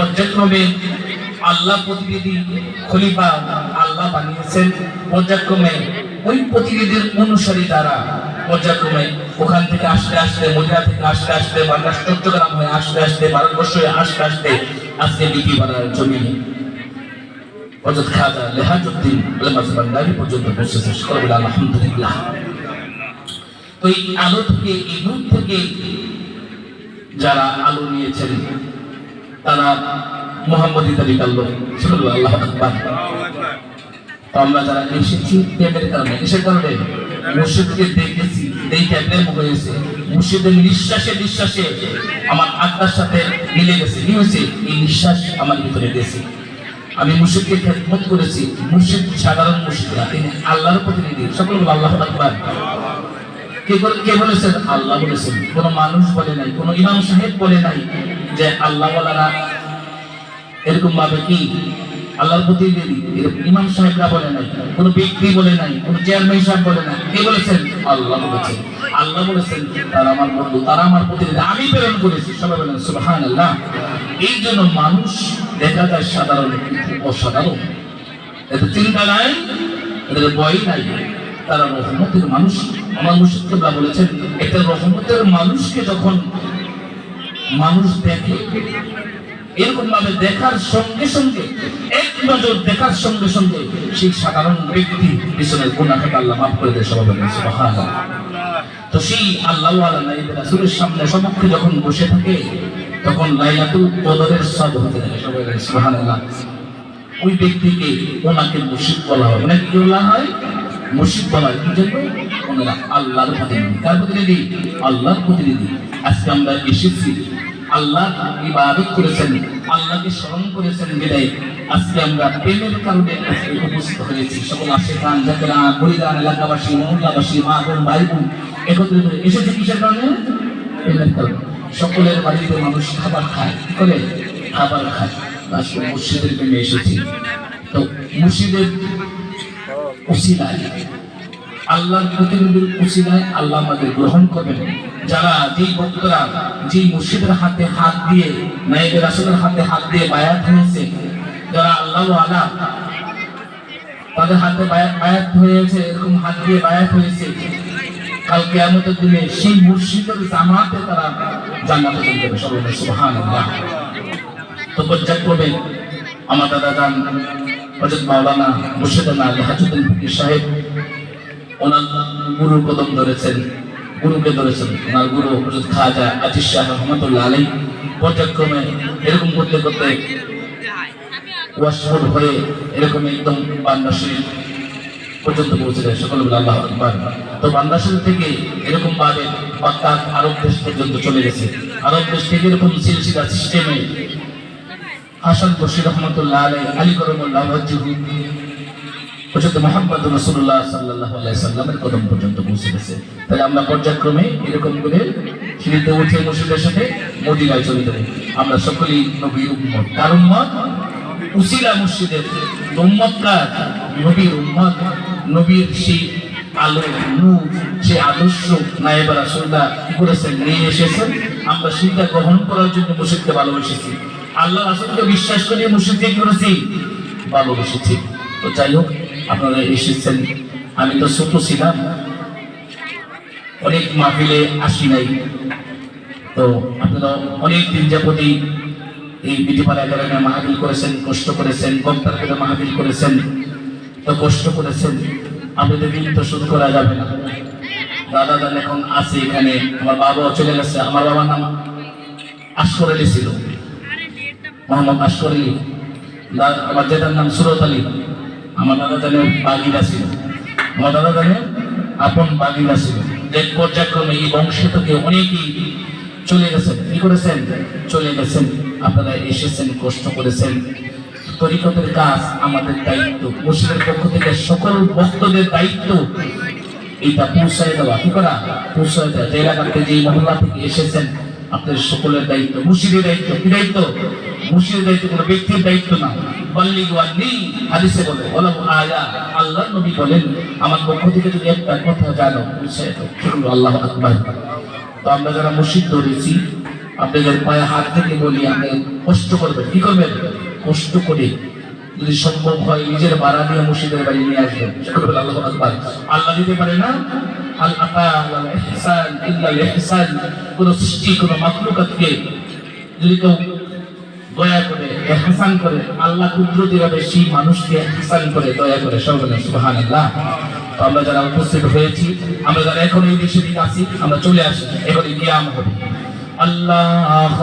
পর্যায়ক্রমে আল্লাহ প্রতিনিধি খলিফা আল্লাহ বানিয়েছেন। পর্যায়ক্রমে ওই প্রতিনিধির অনুসারী দ্বারা পর্যায়ক্রমে ওখান থেকে আসতে আসতে, মদিনা থেকে আসতে আসতে বাংলা চট্টগ্রাম হয়ে আসতে আসতে, ভারতবর্ষ হয়ে আসতে আসতে আজকে বিপি পাড়ার জমি হজরত খাজা লেহাজুদ্দিন আলমাজ বান্দারি পর্যন্ত পৌঁছেছে। সকলে বলে আলহামদুলিল্লাহ। তো এই আলো থেকে, এই থেকে যারা আলো নিয়েছেন তারা মোহাম্মদী তালিকার লোক আল্লাহ আমরা যারা এসেছি প্রেমের কারণে, কিসের কারণে? মুর্শিদকে দেখেছি, দেখে প্রেম হয়েছে। মুর্শিদের নিঃশ্বাসে নিঃশ্বাসে আমার আত্মার সাথে মিলে গেছে। কি হয়েছে? এই নিঃশ্বাস আমার ভিতরে গেছে। আমি মুর্শিদকে খেদমত করেছি। মুর্শিদ সাধারণ মুর্শিদ না, তিনি আল্লাহর প্রতিনিধি। সকল আল্লাহ আকবার। কে বলেছেন? আল্লাহ বলেছেন। কোন মানুষ বলে নাই, কোন ইমাম সাহেব বলে নাই। যে আল্লাহ এরকম ভাবে কি? আল্লাহর এরকম ইমাম সাহেবরা বলে নাই, কোন ব্যক্তি বলে নাই, কোন চেয়ারম্যান সাহেব বলে নাই, কে বলেছেন? আল্লাহ বলেছেন। আল্লাহ বলেছেন, তারা আমার বন্ধু, তারা আমার প্রতিনিধি আমি প্রেরণ করেছি, সবাই বলেন সুবহান আল্লাহ এই জন্য মানুষ দেখা যায় সাধারণ, অসাধারণ। এতে চিন্তা নাই, এদের ভয় নাই। তারা রহমতের মানুষ। আমার মুর্শিদুল্লাহ বলেছেন এটা রহমতের মানুষকে যখন মানুষ দেখে। এরকম ভাবে দেখার সঙ্গে সঙ্গে, এক নজর দেখার সঙ্গে সঙ্গে সেই সাধারণ ব্যক্তি পিছনের গুণাকে আল্লাহ মাফ করে দেয়, সবাই তো সেই আল্লাহ রাসূলের সামনে সমক্ষে যখন বসে থাকে, তখন লাইলাতুল কদরের সব হতে থাকে, সবাই সুবহানাল্লাহ। ওই ব্যক্তিকে ওনাকে মুর্শিদ বলা হয়। ওনাকে কি বলা হয়? মুর্শিদ বলা হয়। কি জন্য? ওনারা আল্লাহর প্রতিনিধি। কার প্রতিনিধি? আল্লাহর প্রতিনিধি। আজকে আমরা এসেছি। আল্লাহ ইবাদত করেছেন, আল্লাহকে স্মরণ করেছেন বিদায়। আজকে আমরা প্রেমের কারণে আজকে উপস্থিত হয়েছি। সকল আশেখান জাকেরা বলিদান এলাকাবাসী, মহল্লাবাসী, মা বোন, ভাই বোন, একত্রিত এসেছে কিসের কারণে? প্রেমের কারণে। সকলের বাড়িতে মানুষ খাবার খায়। কি করে? খাবার খায়। আজকে মুর্শিদের প্রেমে এসেছি। তো মুর্শিদের উসিলায় আল্লাহর প্রতিনিধির উসিলায় আল্লাহ আমাদের গ্রহণ করবেন। যারা যেই ভক্তরা যেই মুর্শিদের হাতে হাত দিয়ে নাইবের আসলের হাতে হাত দিয়ে বায়াত হয়েছে, যারা আল্লাহ আলা, তাদের হাতে বায়াত হয়েছে, এরকম হাত দিয়ে বায়াত হয়েছে, কাল কেয়ামতের দিনে সেই মুর্শিদের জামাতে তারা জান্নাতে চলে যাবে সবাই সুবহানাল্লাহ। তো পর্যায়ক্রমে আমার দাদা যান হজরত মাওলানা মুর্শিদানা হাজুদ্দিন ফকির সাহেব ওনার গুরু কদম ধরেছেন, গুরুকে ধরেছেন। ওনার গুরু হজরত খাজা আজিজ শাহ রহমতুল্লাহ আলী পর্যায়ক্রমে এরকম করতে করতে ওয়াশফুল হয়ে এরকম একদম বান্না পর্যন্ত পৌঁছে যায়। সকল বলে, আল্লাহ আকবার। তো বান্দা শরীফ থেকে এরকম ভাবে অর্থাৎ আরব দেশ পর্যন্ত চলে গেছে। আরব দেশ থেকে এরকম সিলসিলা সিস্টেমে হাসান বশির রহমতুল্লাহ আলাই আলী করমুল্লাহ পর্যন্ত মোহাম্মদ রসুল্লাহ সাল্লাহ সাল্লামের কদম পর্যন্ত পৌঁছে গেছে তাহলে আমরা পর্যায়ক্রমে এরকম করে সিঁড়িতে উঠে সাথে মদিনায় চলে আমরা সকলেই নবীর উম্মত। উম্মত? উসিলা নবীর উম্মত। নবীর সেই আলো, নূর সে আদর্শ নায়েবা রাসূলুল্লাহ কি করেছেন নিয়ে এসেছেন আমরা সেটা গ্রহণ করার জন্য মসজিদকে ভালোবেসেছি। আল্লাহ রাসূলকে বিশ্বাস করে মসজিদকে করেছি? ভালোবেসেছি। তো যাই হোক আপনারা এসেছেন। আমি তো ছোট ছিলাম। অনেক মাহফিলে আসি নাই। তো আপনারা অনেক দিন যাবতই এই বিধিপাড়া এলাকায় মাহফিল করেছেন, কষ্ট করেছেন কপ্তার করে মাহফিল করেছেন, তো কষ্ট করেছেন। আপনাদের ঋণ তো শোধ করা যাবে না। দাদা দাদা এখন আছে এখানে। আমার বাবাও চলে গেছে। আমার বাবার নাম আশকর আলী ছিল। মোহাম্মদ আশকর আলী। আমার জেতার নাম সুরত আলী। আমার দাদা জানে বাগিরা ছিল। আমার দাদা জানে আপন বাগিরা ছিল। যে পর্যায়ক্রমে এই বংশ থেকে অনেকেই চলে গেছেন। কি করেছেন? চলে গেছেন। আপনারা এসেছেন, কষ্ট করেছেন। তরিকতের কাজ আমাদের দায়িত্ব। মুসলিমের পক্ষ থেকে সকল ভক্তদের দায়িত্ব এটা পৌঁছায় দেওয়া। কি করা? পৌঁছায় দেওয়া। যে এলাকা থেকে যে মহল্লা থেকে এসেছেন, আপনাদের সকলের দায়িত্ব। মুর্শিদের দায়িত্ব, কি দায়িত্ব? মুর্শিদের দায়িত্ব কোনো ব্যক্তির দায়িত্ব না। বল্লি গোয়াল্লি হাদিসে বলে বলো আয়া, আল্লাহ নবী বলেন, আমার পক্ষ থেকে যদি একটা কথা জানো আল্লাহ আকবার। তো আমরা যারা মুর্শিদ ধরেছি আপনাদের পায়ে হাত থেকে বলি, আপনি কষ্ট করবেন। কি করবেন? কষ্ট করে যদি সম্ভব হয়, নিজের বাড়া দিয়ে মুর্শিদের বাড়ি নিয়ে আসবেন। আল্লাহ আকবার। আল্লাহ দিতে পারে না, আল আতা ওয়াল ইহসান ইল্লা আল ইহসান। কোন সৃষ্টি, কোন মাখলুকাতকে যদি কেউ দয়া করে, এহসান করে, আল্লাহ কুদরতি ভাবে সেই মানুষকে এহসান করে, দয়া করে সর্বদা সুহান আল্লাহ আমরা যারা উপস্থিত হয়েছি, আমরা যারা এখন এই দেশে দিকে আছি, আমরা চলে আসি এখন নিয়াম হবে আল্লাহ